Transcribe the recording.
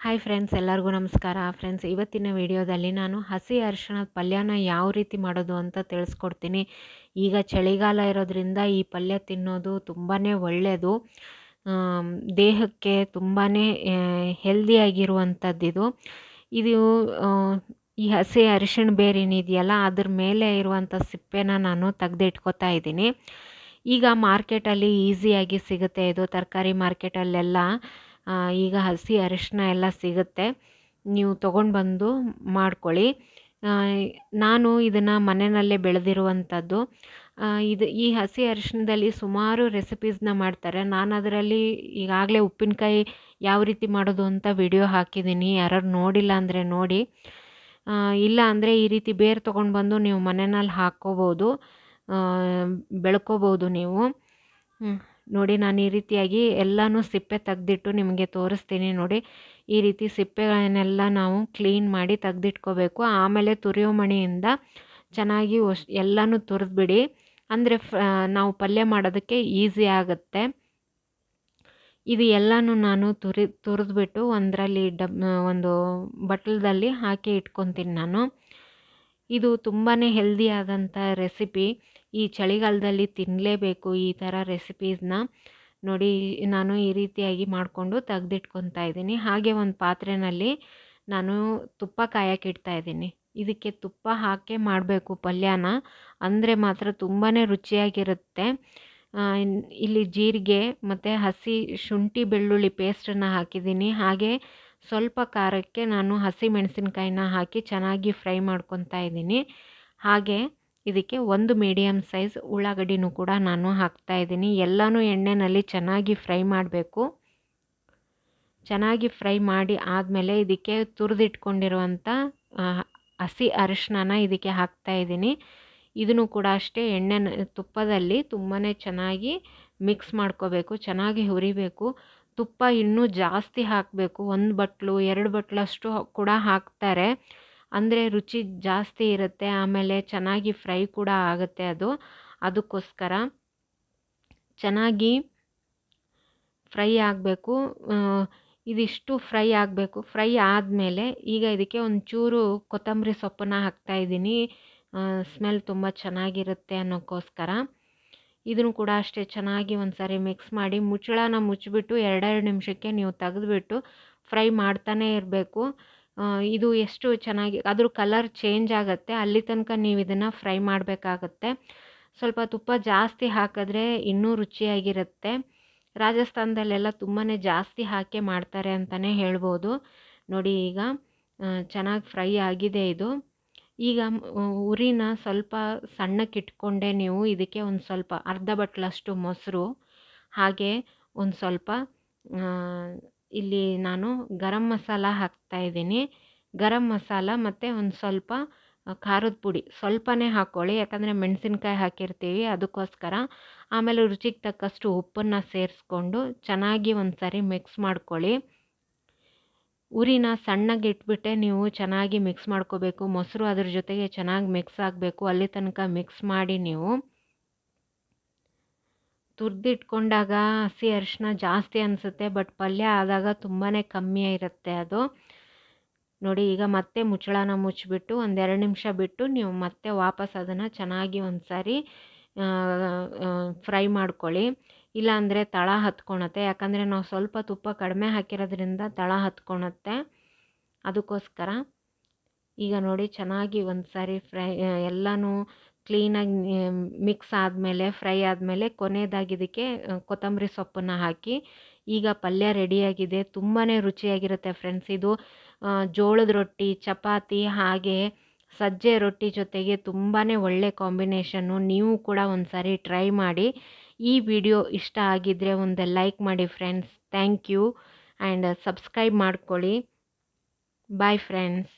Hi friends ಎಲ್ಲರಿಗೂ ನಮಸ್ಕಾರ. Friends ಇವತ್ತಿನ ವಿಡಿಯೋದಲ್ಲಿ ನಾನು ಹಸಿ ಅರಿಶಿಣದ ಪಲ್ಯನ ಯಾವ ರೀತಿ ಮಾಡೋದು ಅಂತ ತಿಳಿಸ್ಕೊಡ್ತೀನಿ. ಈಗ ಚಳಿಗಾಲ ಇರೋದ್ರಿಂದ ಈ ಪಲ್ಯ ತಿನ್ನೋದು ತುಂಬಾ ಒಳ್ಳೆಯದು ದೇಹಕ್ಕೆ ತುಂಬಾ ಹೆಲ್ದಿಯಾಗಿರುವಂಥದ್ದಿದು ಇದು. ಈ ಹಸಿ ಅರಿಶಿಣ ಬೇರೆ ಏನಿದೆಯಲ್ಲ ಅದ್ರ ಮೇಲೆ ಇರುವಂಥ ಸಿಪ್ಪೆನ ನಾನು ತೆಗೆದಿಟ್ಕೋತಾ ಇದ್ದೀನಿ. ಈಗ ಮಾರ್ಕೆಟಲ್ಲಿ ಈಸಿಯಾಗಿ ಸಿಗುತ್ತೆ ಇದು. ತರಕಾರಿ ಮಾರ್ಕೆಟಲ್ಲೆಲ್ಲ ಈಗ ಹಸಿ ಅರಿಶಿನ ಎಲ್ಲ ಸಿಗುತ್ತೆ. ನೀವು ತೊಗೊಂಡು ಬಂದು ಮಾಡ್ಕೊಳ್ಳಿ ನಾನು ಇದನ್ನು ಮನೆಯಲ್ಲೇ ಬೆಳೆದಿರುವಂಥದ್ದು. ಇದು ಈ ಹಸಿ ಅರಿಶಿನದಲ್ಲಿ ಸುಮಾರು ರೆಸಿಪೀಸ್ನ ಮಾಡ್ತಾರೆ. ನಾನು ಅದರಲ್ಲಿ ಈಗಾಗಲೇ ಉಪ್ಪಿನಕಾಯಿ ಯಾವ ರೀತಿ ಮಾಡೋದು ಅಂತ ವಿಡಿಯೋ ಹಾಕಿದ್ದೀನಿ. ಯಾರು ನೋಡಿಲ್ಲ ಅಂದರೆ ನೋಡಿ. ಇಲ್ಲ ಅಂದರೆ ಈ ರೀತಿ ಬೇರು ತೊಗೊಂಡು ಬಂದು ನೀವು ಮನೆಯಲ್ಲಿ ಹಾಕ್ಕೋಬೋದು. ಬೆಳ್ಕೋಬೋದು ನೀವು. ನೋಡಿ ನಾನು ಈ ರೀತಿಯಾಗಿ ಎಲ್ಲನೂ ಸಿಪ್ಪೆ ತೆಗೆದಿಟ್ಟು ನಿಮಗೆ ತೋರಿಸ್ತೀನಿ ನೋಡಿ. ಈ ರೀತಿ ಸಿಪ್ಪೆಗಳನ್ನೆಲ್ಲ ನಾವು ಕ್ಲೀನ್ ಮಾಡಿ ತೆಗೆದಿಟ್ಕೋಬೇಕು. ಆಮೇಲೆ ತುರಿಯೋ ಮಣಿಯಿಂದ ಚೆನ್ನಾಗಿ ಒಶ್ ಎಲ್ಲನೂ ತುರಿದ್ಬಿಡಿ. ಅಂದರೆ ನಾವು ಪಲ್ಯ ಮಾಡೋದಕ್ಕೆ ಈಸಿ ಆಗುತ್ತೆ. ಇದು ಎಲ್ಲನೂ ನಾನು ತುರಿ, ತುರಿದ್ಬಿಟ್ಟು ಒಂದರಲ್ಲಿ ಡಬ್ ಒಂದು ಬಟ್ಲದಲ್ಲಿ ಹಾಕಿ ಇಟ್ಕೊತೀನಿ ನಾನು. ಇದು ತುಂಬಾ ಹೆಲ್ದಿ ಆದಂಥ ರೆಸಿಪಿ ಈ ಚಳಿಗಾಲದಲ್ಲಿ ತಿನ್ನಲೇಬೇಕು ಈ ಥರ ರೆಸಿಪೀಸ್ನ ನೋಡಿ, ನಾನು ಈ ರೀತಿಯಾಗಿ ಮಾಡಿಕೊಂಡು ತೆಗ್ದಿಟ್ಕೊತಾ ಇದ್ದೀನಿ. ಹಾಗೆ ಒಂದು ಪಾತ್ರೆಯಲ್ಲಿ ನಾನು ತುಪ್ಪ ಕಾಯಕ್ಕಿಡ್ತಾ ಇದ್ದೀನಿ. ಇದಕ್ಕೆ ತುಪ್ಪ ಹಾಕೇ ಮಾಡಬೇಕು ಪಲ್ಯನ. ಅಂದರೆ ಮಾತ್ರ ತುಂಬಾ ರುಚಿಯಾಗಿರುತ್ತೆ. ಇಲ್ಲಿ ಜೀರಿಗೆ ಮತ್ತು ಹಸಿ ಶುಂಠಿ ಬೆಳ್ಳುಳ್ಳಿ ಪೇಸ್ಟನ್ನು ಹಾಕಿದ್ದೀನಿ. ಹಾಗೆ ಸ್ವಲ್ಪ ಖಾರಕ್ಕೆ ನಾನು ಹಸಿ ಮೆಣಸಿನ್ಕಾಯಿನ ಹಾಕಿ ಚೆನ್ನಾಗಿ ಫ್ರೈ ಮಾಡ್ಕೊತಾ ಇದ್ದೀನಿ. ಹಾಗೆ ಇದಕ್ಕೆ ಒಂದು ಮೀಡಿಯಮ್ ಸೈಜ್ ಉಳ್ಳಾಗಡ್ಡಿನೂ ಕೂಡ ನಾನು ಹಾಕ್ತಾ ಇದ್ದೀನಿ. ಎಲ್ಲನೂ ಎಣ್ಣೆಯಲ್ಲಿ ಚೆನ್ನಾಗಿ ಫ್ರೈ ಮಾಡಬೇಕು. ಚೆನ್ನಾಗಿ ಫ್ರೈ ಮಾಡಿ ಆದಮೇಲೆ ಇದಕ್ಕೆ ತುರಿದಿಟ್ಕೊಂಡಿರುವಂಥ ಹಸಿ ಅರಿಶಿನ ಇದಕ್ಕೆ ಹಾಕ್ತಾ ಇದ್ದೀನಿ. ಇದನ್ನು ಕೂಡ ಅಷ್ಟೇ ಎಣ್ಣೆ ತುಪ್ಪದಲ್ಲಿ ತುಂಬಾ ಚೆನ್ನಾಗಿ ಮಿಕ್ಸ್ ಮಾಡ್ಕೋಬೇಕು, ಚೆನ್ನಾಗಿ ಹುರಿಬೇಕು. ತುಪ್ಪ ಇನ್ನೂ ಜಾಸ್ತಿ ಹಾಕಬೇಕು. ಒಂದು ಬಟ್ಲು, ಎರಡು ಬಟ್ಲಷ್ಟು ಕೂಡ ಹಾಕ್ತಾರೆ. ಅಂದರೆ ರುಚಿ ಜಾಸ್ತಿ ಇರುತ್ತೆ. ಆಮೇಲೆ ಚೆನ್ನಾಗಿ ಫ್ರೈ ಕೂಡ ಆಗುತ್ತೆ ಅದು. ಅದಕ್ಕೋಸ್ಕರ ಚೆನ್ನಾಗಿ ಫ್ರೈ ಆಗಬೇಕು. ಇದಿಷ್ಟು ಫ್ರೈ ಆಗಬೇಕು. ಫ್ರೈ ಆದಮೇಲೆ ಈಗ ಇದಕ್ಕೆ ಒಂಚೂರು ಕೊತ್ತಂಬರಿ ಸೊಪ್ಪನ್ನು ಹಾಕ್ತಾಯಿದ್ದೀನಿ ಸ್ಮೆಲ್ ತುಂಬ ಚೆನ್ನಾಗಿರುತ್ತೆ ಅನ್ನೋಕ್ಕೋಸ್ಕರ. ಇದನ್ನು ಕೂಡ ಅಷ್ಟೇ ಚೆನ್ನಾಗಿ ಒಂದು ಸಾರಿ ಮಿಕ್ಸ್ ಮಾಡಿ ಮುಚ್ಚಳನ ಮುಚ್ಚಿಬಿಟ್ಟು ಎರಡೆರಡು ನಿಮಿಷಕ್ಕೆ ನೀವು ತೆಗೆದುಬಿಟ್ಟು ಫ್ರೈ ಮಾಡ್ತಾನೇ ಇರಬೇಕು. ಇದು ಎಷ್ಟು ಚೆನ್ನಾಗಿ, ಅದ್ರ ಕಲರ್ ಚೇಂಜ್ ಆಗುತ್ತೆ, ಅಲ್ಲಿ ತನಕ ನೀವು ಇದನ್ನು ಫ್ರೈ ಮಾಡಬೇಕಾಗತ್ತೆ. ಸ್ವಲ್ಪ ತುಪ್ಪ ಜಾಸ್ತಿ ಹಾಕಿದ್ರೆ ಇನ್ನೂ ರುಚಿಯಾಗಿರುತ್ತೆ. ರಾಜಸ್ಥಾನದಲ್ಲೆಲ್ಲ ತುಂಬಾ ಜಾಸ್ತಿ ಹಾಕಿ ಮಾಡ್ತಾರೆ ಅಂತಲೇ ಹೇಳ್ಬೋದು. ನೋಡಿ ಈಗ ಚೆನ್ನಾಗಿ ಫ್ರೈ ಆಗಿದೆ ಇದು. ಈಗ ಉರಿನ ಸ್ವಲ್ಪ ಸಣ್ಣಕ್ಕೆ ಇಟ್ಕೊಂಡೆ ನೀವು ಇದಕ್ಕೆ ಒಂದು ಸ್ವಲ್ಪ ಅರ್ಧ ಬಟ್ಲಷ್ಟು ಮೊಸರು, ಹಾಗೆ ಒಂದು ಸ್ವಲ್ಪ ಇಲ್ಲಿ ನಾನು ಗರಂ ಮಸಾಲ ಹಾಕ್ತಾಯಿದ್ದೀನಿ ಗರಂ ಮಸಾಲ ಮತ್ತು ಒಂದು ಸ್ವಲ್ಪ ಖಾರದ ಪುಡಿ. ಸ್ವಲ್ಪನೇ ಹಾಕ್ಕೊಳ್ಳಿ ಯಾಕಂದರೆ ಮೆಣಸಿನ್ಕಾಯಿ ಹಾಕಿರ್ತೀವಿ ಅದಕ್ಕೋಸ್ಕರ. ಆಮೇಲೆ ರುಚಿಗೆ ತಕ್ಕಷ್ಟು ಉಪ್ಪನ್ನು ಸೇರಿಸ್ಕೊಂಡು ಚೆನ್ನಾಗಿ ಒಂದು ಸಾರಿ ಮಿಕ್ಸ್ ಮಾಡ್ಕೊಳ್ಳಿ. ಉರಿನ ಸಣ್ಣಗೆ ಇಟ್ಬಿಟ್ಟೆ ನೀವು ಚೆನ್ನಾಗಿ ಮಿಕ್ಸ್ ಮಾಡ್ಕೋಬೇಕು. ಮೊಸರು ಅದ್ರ ಜೊತೆಗೆ ಚೆನ್ನಾಗಿ ಮಿಕ್ಸ್ ಆಗಬೇಕು. ಅಲ್ಲಿ ತನಕ ಮಿಕ್ಸ್ ಮಾಡಿ ನೀವು ತುರ್ದಿಟ್ಕೊಂಡಾಗ ಹಸಿ ಅರಿಶಿನ ಜಾಸ್ತಿ ಅನಿಸುತ್ತೆ ಬಟ್ ಪಲ್ಯ ಆದಾಗ ತುಂಬಾ ಕಮ್ಮಿ ಇರುತ್ತೆ ಅದು. ನೋಡಿ, ಈಗ ಮತ್ತೆ ಮುಚ್ಚಳನ ಮುಚ್ಚಿಬಿಟ್ಟು ಒಂದೆರಡು ನಿಮಿಷ ಬಿಟ್ಟು ನೀವು ಮತ್ತೆ ವಾಪಸ್ ಅದನ್ನು ಚೆನ್ನಾಗಿ ಒಂದು ಸಾರಿ ಫ್ರೈ ಮಾಡ್ಕೊಳ್ಳಿ. ಇಲ್ಲಾಂದರೆ ತಳ ಹತ್ಕೊಳತ್ತೆ ಯಾಕಂದರೆ ನಾವು ಸ್ವಲ್ಪ ತುಪ್ಪ ಕಡಿಮೆ ಹಾಕಿರೋದ್ರಿಂದ ತಳ ಹತ್ಕೊಳತ್ತೆ ಅದಕ್ಕೋಸ್ಕರ ಈಗ ನೋಡಿ ಚೆನ್ನಾಗಿ ಒಂದು ಸಾರಿ ಫ್ರೈ, ಎಲ್ಲನೂ ಕ್ಲೀನಾಗಿ ಮಿಕ್ಸ್ ಆದಮೇಲೆ, ಫ್ರೈ ಆದಮೇಲೆ ಕೊನೆಯದಾಗಿ ಇದಕ್ಕೆ ಕೊತ್ತಂಬರಿ ಸೊಪ್ಪನ್ನು ಹಾಕಿ ಈಗ ಪಲ್ಯ ರೆಡಿಯಾಗಿದೆ. ತುಂಬಾ ರುಚಿಯಾಗಿರುತ್ತೆ ಫ್ರೆಂಡ್ಸ್. ಇದು ಜೋಳದ ರೊಟ್ಟಿ, ಚಪಾತಿ ಹಾಗೆ ಸಜ್ಜೆ ರೊಟ್ಟಿ ಜೊತೆಗೆ ತುಂಬಾ ಒಳ್ಳೆ ಕಾಂಬಿನೇಷನ್ನು ನೀವು ಕೂಡ ಒಂದು ಸಾರಿ ಟ್ರೈ ಮಾಡಿ. ಈ ವಿಡಿಯೋ ಇಷ್ಟ ಆಗಿದ್ದರೆ ಒಂದು ಲೈಕ್ ಮಾಡಿ friends thank you and subscribe ಮಾಡ್ಕೊಳ್ಳಿ. Bye friends